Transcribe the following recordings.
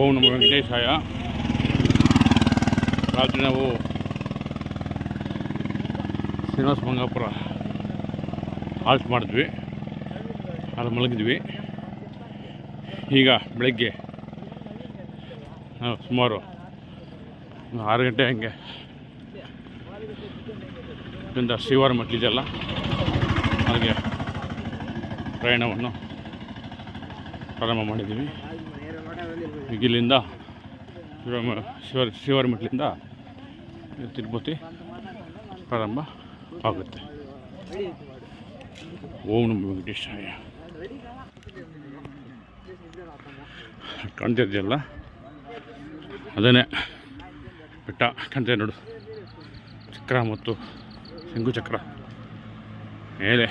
ಓಂ ನಮ ವೆಂಕಟೇಶಾಯ. ರಾತ್ರಿ ನಾವು ಶ್ರೀನಿವಾಸ ಮಂಗಾಪುರ ಹಾಲ್ಟ್ ಮಾಡಿದ್ವಿ. ಅಲ್ಲಿ ಮಲಗಿದ್ವಿ. ಈಗ ಬೆಳಗ್ಗೆ ಸುಮಾರು ಆರು ಗಂಟೆ ಹಂಗೆ ಇದರಿಂದ ಶ್ರೀವಾರ ಮಟ್ಲಿದೆಯಲ್ಲ ಹಾಗೆ ಪ್ರಯಾಣವನ್ನು ಪ್ರಾರಂಭ ಮಾಡಿದ್ದೀವಿ. ಇಲ್ಲಿಂದ ಶಿವ ಶಿವ ಶಿವರ ಮೆಟ್ಲಿಂದ ತಿರುಪತಿ ಪ್ರಾರಂಭ ಆಗುತ್ತೆ. ಓಂ ನಮ ವೆಂಕಟೇಶಾಯ. ಕಾಣ್ತಿದ್ಯಲ್ಲ? ಅದೇ ಬೆಟ್ಟ ಕಾಣ್ತಿದೆ ನೋಡು. ಚಕ್ರ ಮತ್ತು ಶಂಕು ಚಕ್ರ. ಮೇಲೆ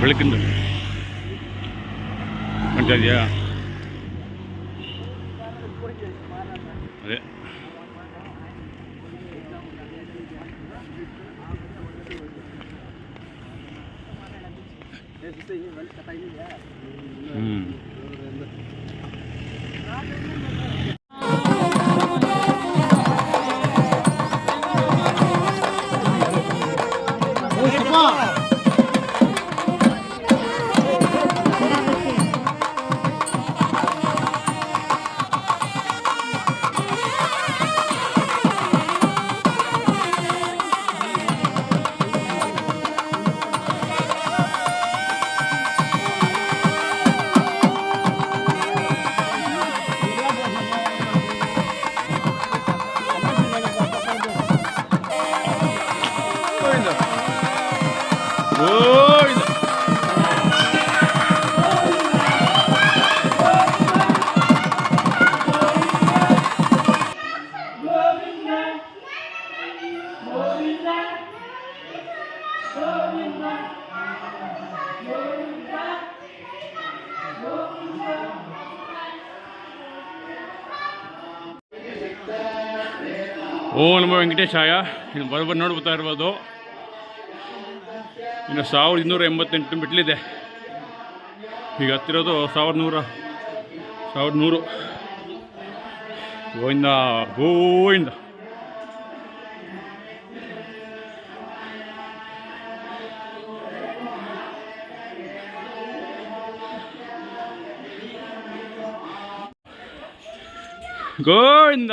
ಬೆಳಕಿಂದು ಕಾಣ್ತಾ ಇದೆಯಾ Hmm. ಓಂ ನಮ ವೆಂಕಟೇಶಾಯ ಇನ್ನು ಬರೋಬ್ಬರ ನೋಡ್ಬೋತಾ ಇರ್ಬೋದು. ಇನ್ನು ಸಾವಿರದ ಇನ್ನೂರ ಎಂಬತ್ತೆಂಟು ಮೆಟ್ಲಿದೆ ಈಗ ಹತ್ತಿರೋದು ಸಾವಿರದ ನೂರ, ಸಾವಿರದ ನೂರು. ಗೋವಿಂದ ಗೋವಿಂದ. ಗೋವಿಂದ.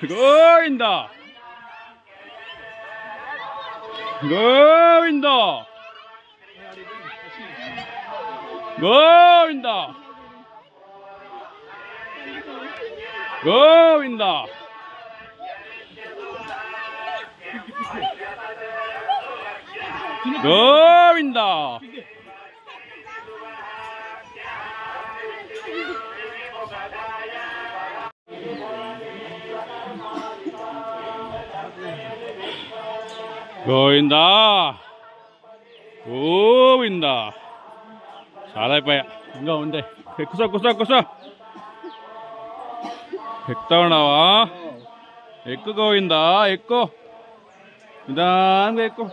고인다 고인다 고인다 고인다 고인다 గోవిందా. గోవిందా. చాలా అయిపోయా. ఇంకా ఉందే. ఎక్కుసో కుసో కుసో ఎక్కుతా ఉన్నావా? ఎక్కు గోవిందా ఎక్కువ నిదానంగా ఎక్కువ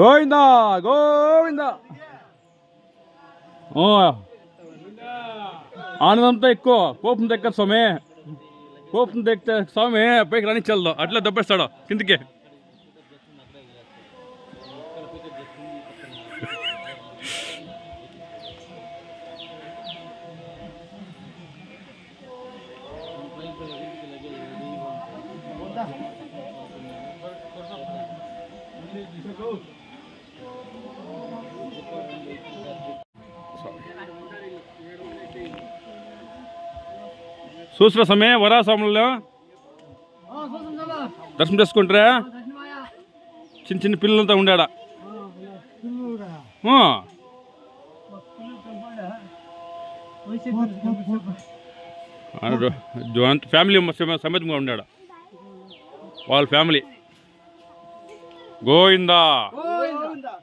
గోవిందా గోవింద. ఆనందంతో ఎక్కువ కోపం దగ్గర స్వామి. కోపం దగ్గర స్వామి పైకి రాని చల్దో అట్లా దబ్బేస్తాడు కిందికి. చూసిన సమయ వరాస్వాములలో దర్శనం చేసుకుంటారా? చిన్న చిన్న పిల్లలతో ఉండాడా. జాయింట్ ఫ్యామిలీ సమ- సమేతంగా ఉండాడు? వాళ్ళ ఫ్యామిలీ. గోవిందా.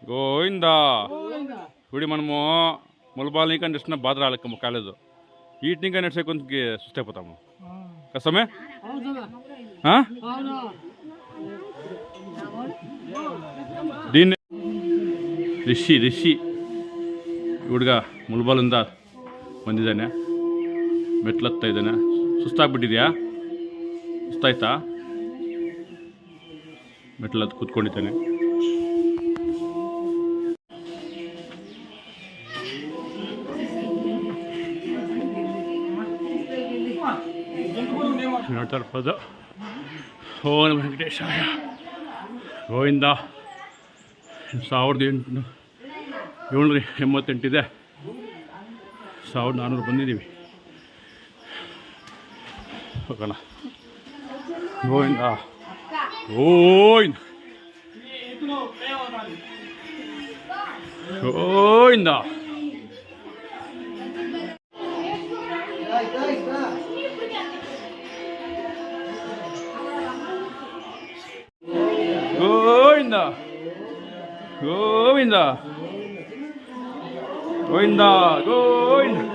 గోవిందా. ఇప్పుడు మనము ములబాల్ నెక్స్ట్ బాధ రాలేక కాలేదు వీటిని ఇంకా నెక్స్ట్ కొంచెం సుస్థ అయిపోతాము కష్టమే ఆ? దీన్ని ರಿಷಿ ರಿಷಿ ಹುಡುಗ ಮುಲ್ಬಾಲಿಂದ ಬಂದಿದ್ದಾನೆ ಮೆಟ್ಲತ್ತಾ ಇದ್ದಾನೆ ಸುಸ್ತಾಗ್ಬಿಟ್ಟಿದ್ಯಾ ಸುಸ್ತಾಯ್ತಾ ಮೆಟ್ಲತ್ತು ಕೂತ್ಕೊಂಡಿದ್ದಾನೆ ಓ ಓಂ ವೆಂಕಟೇಶಾಯ ಗೋವಿಂದ ಸಾವಿರದ ಎಂಟು ಏಳ್ನೂರ ಎಂಬತ್ತೆಂಟಿದೆ. ಸಾವಿರದ ನಾನ್ನೂರು ಬಂದಿದ್ದೀವಿ. ಹೋಗೋಣ. ಗೋವಿಂದ. ಓಯ್ Govinda. Govinda. Govinda. Govinda Govinda.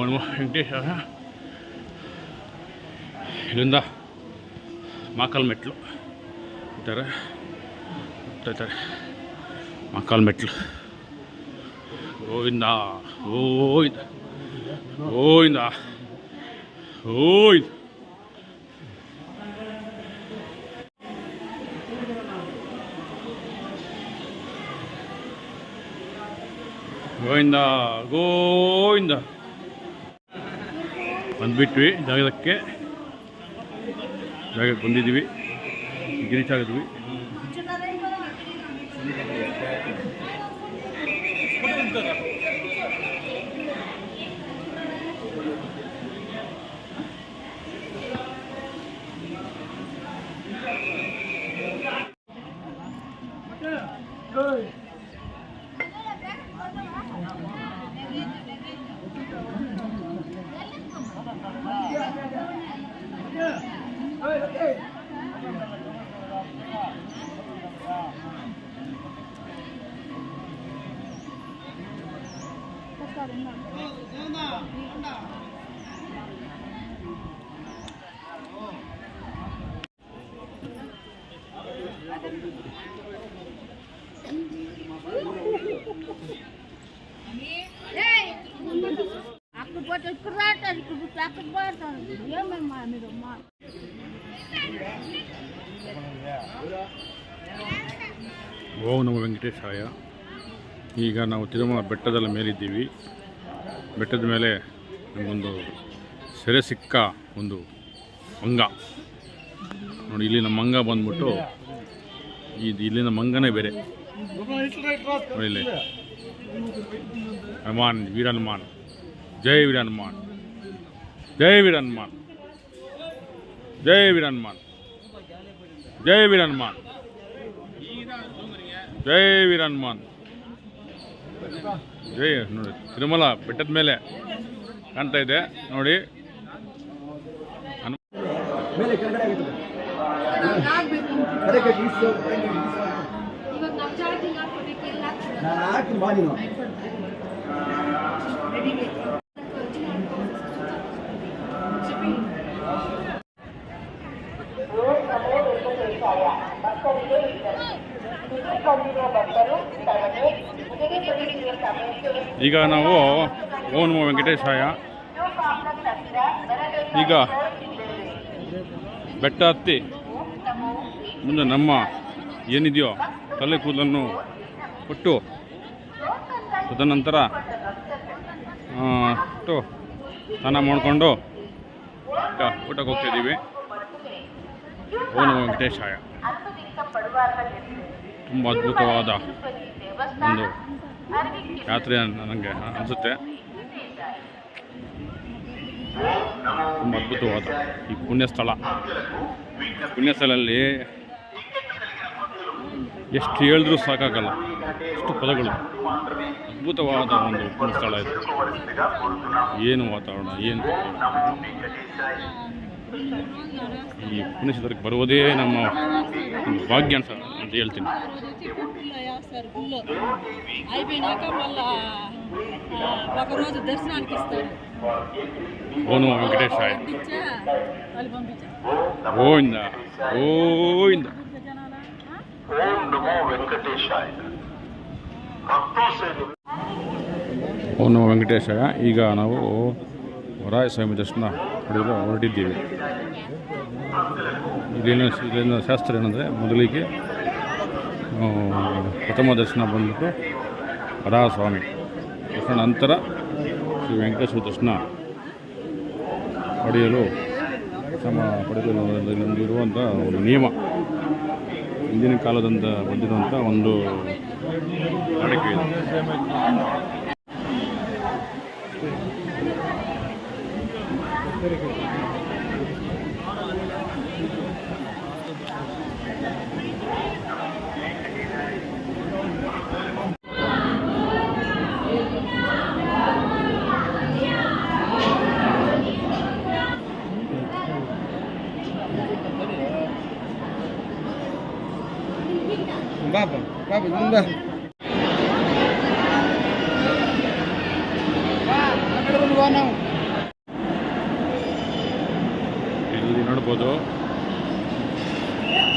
one more dish இருந்தா. மக்கள் மெட்லும் ಹೋಗ್ತಾ ಇದ್ದಾರೆ. ಮಕ್ಕಳ ಮೆಟ್ಲು. ಗೋವಿಂದ ಗೋವಿಂದ ಗೋವಿಂದ ಗೋವಿಂದ. ಗೋವಿಂದ ಗೋವಿಂದ. ಬಂದ್ಬಿಟ್ವಿ ಜಾಗಕ್ಕೆ. ಜಾಗಕ್ಕೆ ಬಂದಿದ್ದೀವಿ. ಗಿರೀಶ್ అక్కడ పోతే ఇక్కడ రాటారు ఇక్కడ పోతే అక్కడ పోతారు ఏమమ్మా నమ వెంకటేశాయ. ಈಗ ನಾವು ತಿರುಮಲ ಬೆಟ್ಟದಲ್ಲಿ ಮೇಲಿದ್ದೀವಿ. ಬೆಟ್ಟದ ಮೇಲೆ ನಮಗೊಂದು ಸೆರೆ ಸಿಕ್ಕ ಒಂದು ಮಂಗ. ನೋಡಿ, ಇಲ್ಲಿನ ಮಂಗ ಬಂದ್ಬಿಟ್ಟು ಇದು ಇಲ್ಲಿನ ಮಂಗನೇ ಬೇರೆ. ನೋಡಿ ಇಲ್ಲಿ. ಹನುಮಾನ್ ವೀರ ಹನುಮಾನ್ ಜೈ ವೀರ ಹನುಮಾನ್ ಜೈ ವೀರ ಹನುಮಾನ್ ಜೈ ವೀರ ಹನುಮಾನ್ ಜೈ ವೀರ ಹನುಮಾನ್ ಜೈ ವೀರ ಹನುಮಾನ್ ಜೈ ನೋಡಿ ತಿರುಮಲ ಬೆಟ್ಟದ ಮೇಲೆ ಕಾಣ್ತಾ ಇದೆ ನೋಡಿ. ಈಗ ನಾವು ಓನ್ ವೆಂಕಟೇಶ ವೆಂಕಟೇಶಾಯ ಈಗ ಬೆಟ್ಟ ಹತ್ತಿ ಮುಂದೆ ನಮ್ಮ ಏನಿದೆಯೋ ತಲೆ ಕೂದಲನ್ನು ಕೊಟ್ಟು ತದನಂತರ ಇಟ್ಟು ಸ್ನಾನ ಮಾಡಿಕೊಂಡು ಈಗ ಊಟಕ್ಕೆ ಹೋಗ್ತಿದ್ದೀವಿ ಓನ್ ವೆಂಕಟೇಶಾಯ ತುಂಬ ಅದ್ಭುತವಾದ ಒಂದು ಯಾತ್ರೆ ನನಗೆ ಅನಿಸುತ್ತೆ. ತುಂಬ ಅದ್ಭುತವಾದ ಈ ಪುಣ್ಯಸ್ಥಳ. ಪುಣ್ಯಸ್ಥಳಲ್ಲಿ ಎಷ್ಟು ಹೇಳಿದ್ರೂ ಸಾಕಾಗಲ್ಲ. ಎಷ್ಟು ಪದಗಳು. ಅದ್ಭುತವಾದ ಒಂದು ಪುಣ್ಯಸ್ಥಳ ಇದು. ಏನು ವಾತಾವರಣ, ಏನು? ಈ ಪುಣ್ಯಕ್ಷೇತ್ರಕ್ಕೆ ಬರುವುದೇ ನಮ್ಮ ಭಾಗ್ಯ ಅಂತ ಅಂತ ಹೇಳ್ತೀನಿ అయిపోయినాక మళ్ళా ఒకరోజు దర్శనానికి ఇస్తాడు ఓను వెంకటేశాయ. గోవింద గోవింద ఓ నమో వెంకటేశాయ ಈಗ ನಾವು ವರಾಯ ಸ್ವಾಮಿ ದರ್ಶನ ಪಡೆಯಲು ಹೊರಟಿದ್ದೇವೆ. ಇಲ್ಲಿನ ಇಲ್ಲಿನ ಶಾಸ್ತ್ರ ಏನಂದರೆ ಮೊದಲಿಗೆ ಪ್ರಥಮ ದರ್ಶನ ಬಂದ್ಬಿಟ್ಟು ವರಾಹ ಸ್ವಾಮಿ ದರ್ಶನ ನಂತರ ಶ್ರೀ ವೆಂಕಟೇಶ್ವರ ದರ್ಶನ ಪಡೆಯಲು ಸಮ ಪಡೆಯಲು ಇರುವಂಥ ಒಂದು ನಿಯಮ. ಹಿಂದಿನ ಕಾಲದಿಂದ ಬಂದಿರುವಂಥ ಒಂದು ವಾಡಿಕೆ Baba, baba, bunda. ಇಲ್ಲಿ ನೋಡ್ಬೋದು.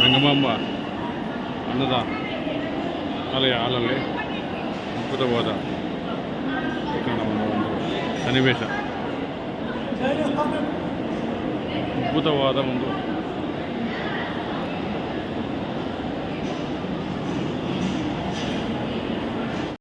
ರಂಗಮಾಂಬ ಅನ್ನದ ಆಲಯ ಹಾಲಲ್ಲಿ ಅದ್ಭುತವಾದ ಒಂದು ಸನ್ನಿವೇಶ. ಅದ್ಭುತವಾದ ಒಂದು